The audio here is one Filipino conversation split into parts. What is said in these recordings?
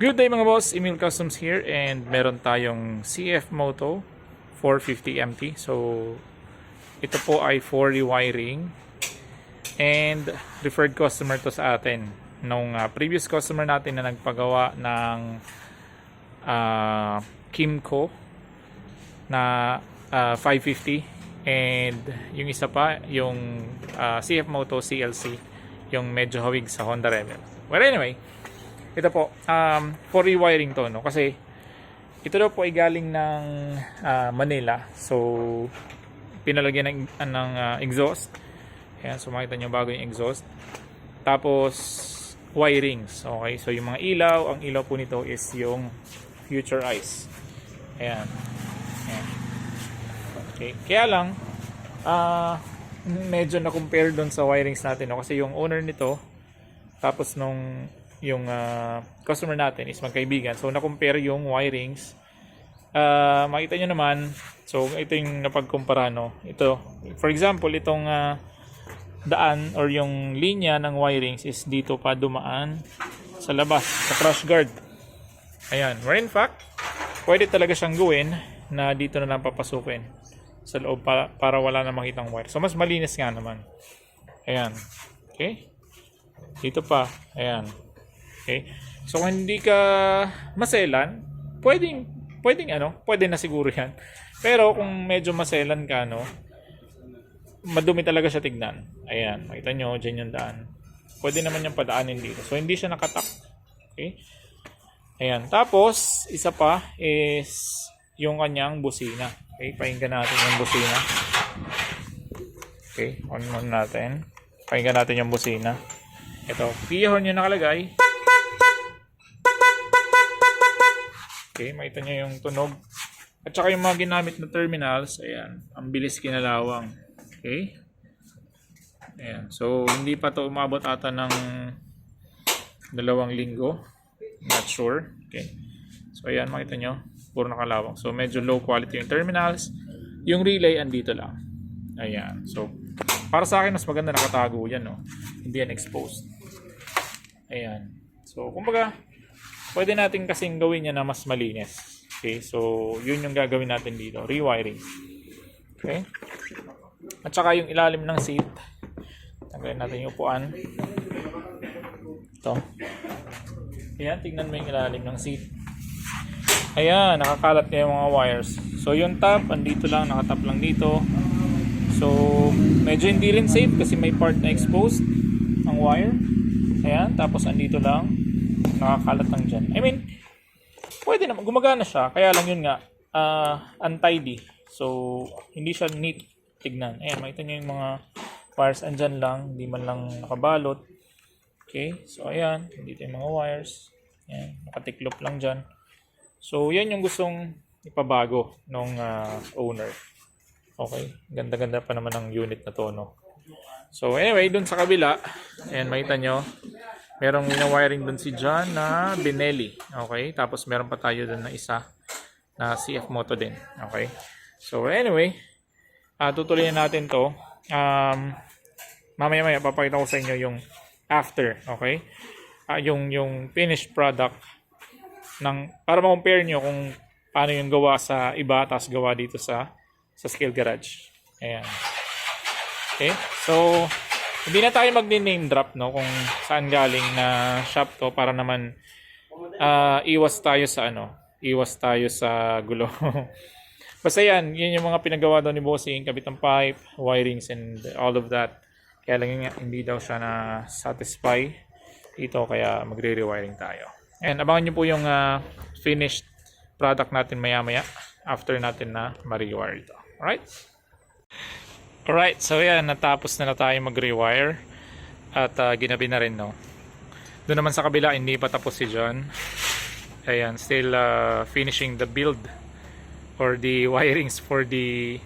Good day mga boss, Emil Customs here and meron tayong CF Moto 450 MT. So ito po ay for rewiring and referred customer to sa atin. Nung ah, previous customer natin na nagpagawa ng ah, Kimco na ah, 550 and yung isa pa yung ah, CF Moto CLC yung medyo hawig sa Honda Rebel. Well anyway, ito po, um, for rewiring to, no? Kasi, ito daw po ay galing ng ah, Manila. So, pinalagyan ng, ng ah, exhaust. Ayan, so makita nyo bago yung exhaust. Tapos, wirings. Okay, so yung mga ilaw, ang ilaw po nito is yung future eyes. Ayan. Ayan. Okay, kaya lang, ah, medyo na-compare doon sa wirings natin, no? Kasi yung owner nito, tapos nung yung ah, customer natin is magkaibigan. So na-compare yung wirings. Ah, makita nyo naman, so ito yung napagkumpara no. Ito, for example, itong ah, daan or yung linya ng wirings is dito pa dumaan sa labas, sa crush guard. Ayan, where in fact, pwede talaga siyang gawin na dito na lang papasukin sa loob para, para wala na makitang wire. So mas malinis nga naman. Ayan. Okay? Dito pa. Ayan. Okay? So kung hindi ka maselan, pwedeng pwedeng ano, pwede na siguro 'yan. Pero kung medyo maselan ka no, madumi talaga siya tignan. Ayan, makita nyo, dyan yung daan. Pwede naman yung padaanin dito. So, hindi siya nakatak. Okay? Ayan. Tapos, isa pa is yung kanyang busina. Okay, pakinggan natin yung busina. Okay, on on natin. Pakinggan natin yung busina. Ito, piyahon yung nakalagay. Okay, makita nyo yung tunog. At saka yung mga ginamit na terminals, ayan, ang bilis kinalawang. Okay? Ayan, so hindi pa to umabot ata ng dalawang linggo. Not sure. Okay. So ayan, makita nyo, puro nakalawang. So medyo low quality yung terminals. Yung relay andito lang. Ayan. So para sa akin mas maganda nakatago yan, no. Hindi yan exposed. Ayan. So kumbaga, pwede natin kasing gawin yan na mas malinis. Okay, so yun yung gagawin natin dito, rewiring. Okay? At saka yung ilalim ng seat. Tanggalin natin yung upuan. Ito. Ayan, tignan mo yung ilalim ng seat. Ayan, nakakalat na yung mga wires. So yung top, andito lang, nakatap lang dito. So, medyo hindi rin safe kasi may part na exposed ang wire. Ayan, tapos andito lang, nakakalat lang dyan. I mean, pwede naman, gumagana siya. Kaya lang yun nga, ah, untidy. So, hindi siya neat tignan. Ayan, makita nyo yung mga wires andyan lang, hindi man lang nakabalot. Okay, so ayan, dito yung mga wires. Ayan, nakatiklop lang dyan. So, yan yung gustong ipabago ng owner. Okay, ganda-ganda pa naman ng unit na to, no? So, anyway, dun sa kabila, ayan, makita nyo, merong winawiring dun si John na Benelli. Okay, tapos meron pa tayo dun na isa na CF Moto din. Okay, so anyway, uh, tutuloy natin to. Um, mamaya-maya papakita ko sa inyo yung after, okay? Ah, yung yung finished product ng para ma-compare nyo kung paano yung gawa sa iba tapos gawa dito sa sa Scale Garage. Ayan. Okay? So, hindi na tayo mag-name drop no kung saan galing na shop to para naman ah, iwas tayo sa ano, iwas tayo sa gulo. Basta yan, yun yung mga pinagawa daw ni Bossing, kabit ng pipe, wirings and all of that. Kaya lang nga, hindi daw siya na satisfy dito kaya magre-rewiring tayo. And abangan nyo po yung ah, finished product natin maya maya after natin na ma-rewire ito. Alright? Alright, so yan, natapos na na tayo mag-rewire at ah, ginabi na rin no. Doon naman sa kabila, hindi pa tapos si John. Ayan, still ah, finishing the build or the wirings for the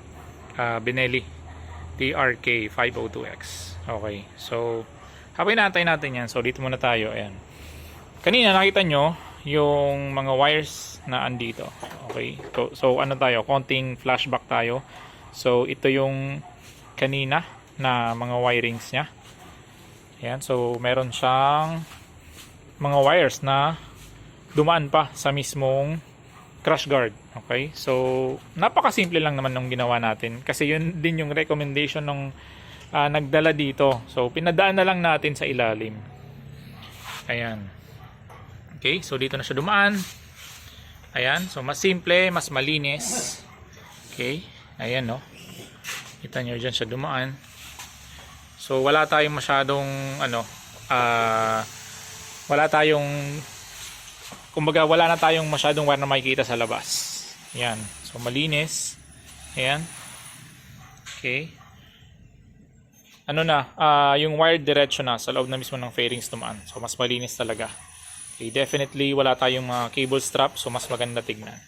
uh, Benelli TRK 502X. Okay. So, habang inaantay natin yan, so dito muna tayo. Ayan. Kanina nakita nyo yung mga wires na andito. Okay. So, so ano tayo? Konting flashback tayo. So, ito yung kanina na mga wirings niya. Ayan. So, meron siyang mga wires na dumaan pa sa mismong crash guard. Okay? So, napakasimple lang naman nung ginawa natin. Kasi yun din yung recommendation ng ah, nagdala dito. So, pinadaan na lang natin sa ilalim. Ayan. Okay, so dito na siya dumaan. Ayan, so mas simple, mas malinis. Okay, ayan no. Kita nyo dyan siya dumaan. So wala tayong masyadong ano, ah wala tayong kumbaga wala na tayong masyadong wire na makikita sa labas. Ayan, so malinis. Ayan. Okay. Ano na, ah yung wire diretso na sa loob na mismo ng fairings dumaan. So mas malinis talaga. Okay, definitely wala tayong mga cable strap so mas maganda tignan.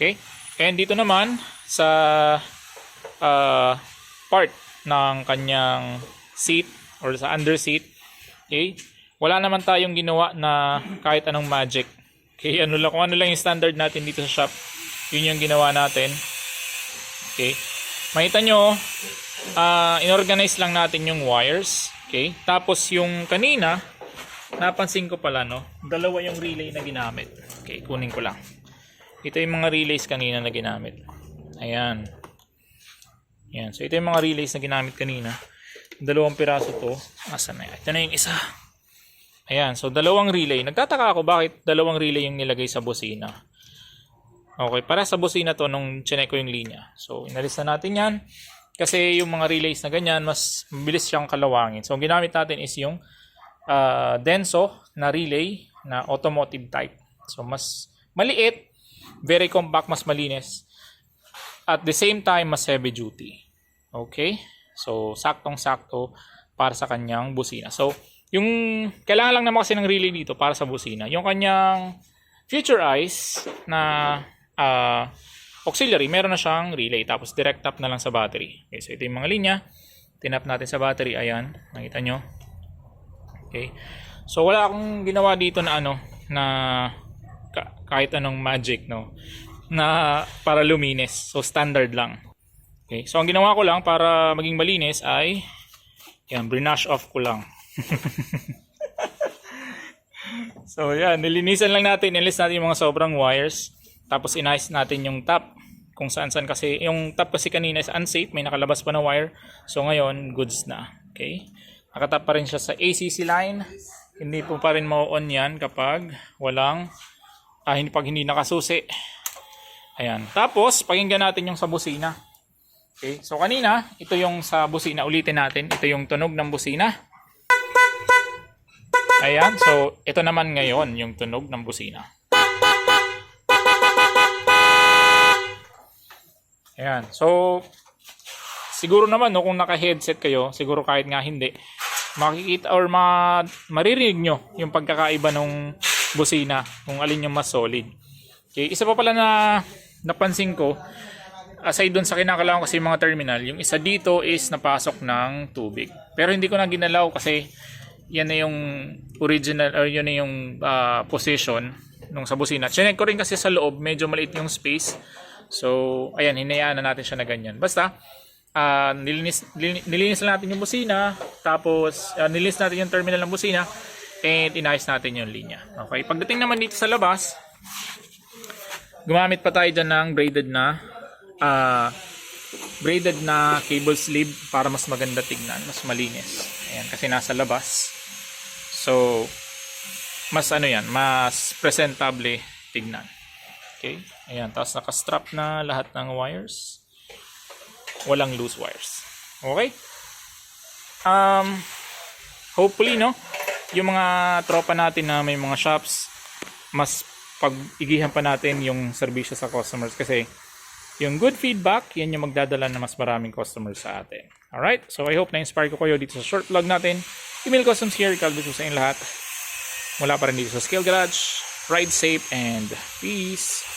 Okay? And dito naman sa uh, part ng kanyang seat or sa under seat, okay? Wala naman tayong ginawa na kahit anong magic. Okay, ano lang kung ano lang yung standard natin dito sa shop, yun yung ginawa natin. Okay? Makita nyo, ah inorganize lang natin yung wires. Okay? Tapos yung kanina, napansin ko pala no, dalawa yung relay na ginamit. Okay, kunin ko lang. Ito yung mga relays kanina na ginamit. Ayan. Ayan. So ito yung mga relays na ginamit kanina. Dalawang piraso to. Asan na yan? Ito na yung isa. Ayan. So dalawang relay. Nagtataka ako bakit dalawang relay yung nilagay sa busina. Okay. Para sa busina to nung chinek ko yung linya. So inalis na natin yan. Kasi yung mga relays na ganyan, mas mabilis siyang kalawangin. So ang ginamit natin is yung uh, denso na relay na automotive type. So mas maliit, very compact, mas malinis. At the same time, mas heavy duty. Okay? So saktong-sakto para sa kanyang busina. So yung kailangan lang naman kasi ng relay dito para sa busina. Yung kanyang future eyes na ah, auxiliary, meron na siyang relay. Tapos direct tap na lang sa battery. Okay, so ito yung mga linya. Tinap natin sa battery. Ayan. Nakita nyo. Okay. So wala akong ginawa dito na ano na ka- kahit anong magic no na para luminis. So standard lang. Okay. So ang ginawa ko lang para maging malinis ay yan, brush off ko lang. so yan, nilinisan lang natin, nilis natin yung mga sobrang wires. Tapos inayos natin yung top kung saan saan kasi yung top kasi kanina is unsafe, may nakalabas pa na wire. So ngayon, goods na. Okay? Nakatap pa rin siya sa ACC line. Hindi po pa rin ma-on yan kapag walang ah, pag hindi nakasusi. Ayan. Tapos, pakinggan natin yung sa busina. Okay. So, kanina, ito yung sa busina. Ulitin natin. Ito yung tunog ng busina. Ayan. So, ito naman ngayon yung tunog ng busina. Ayan. So, siguro naman no, kung naka-headset kayo, siguro kahit nga hindi, makikita or ma maririnig nyo yung pagkakaiba ng busina, kung alin yung mas solid. Okay, isa pa pala na napansin ko, aside dun sa kinakalawan kasi yung mga terminal, yung isa dito is napasok ng tubig. Pero hindi ko na ginalaw kasi yan na yung original or yun na yung ah, position nung sa busina. Chinek ko rin kasi sa loob, medyo maliit yung space. So, ayan, hinayaan na natin siya na ganyan. Basta, ah nilinis, nilinis, lang natin yung busina, tapos ah, nilinis natin yung terminal ng busina, and inayos natin yung linya. Okay, pagdating naman dito sa labas, gumamit pa tayo dyan ng braided na ah braided na cable sleeve para mas maganda tignan, mas malinis. Ayan, kasi nasa labas. So, mas ano yan, mas presentable tignan. Okay? Ayan, tapos naka-strap na lahat ng wires. Walang loose wires. Okay? Um, hopefully, no? Yung mga tropa natin na may mga shops, mas pag-igihan pa natin yung serbisyo sa customers kasi yung good feedback, yan yung magdadala na mas maraming customers sa atin. Alright? So, I hope na-inspire ko kayo dito sa short vlog natin. Email Customs here. Kalbis sa inyo lahat. Mula pa rin dito sa Skill Garage. Ride safe and peace.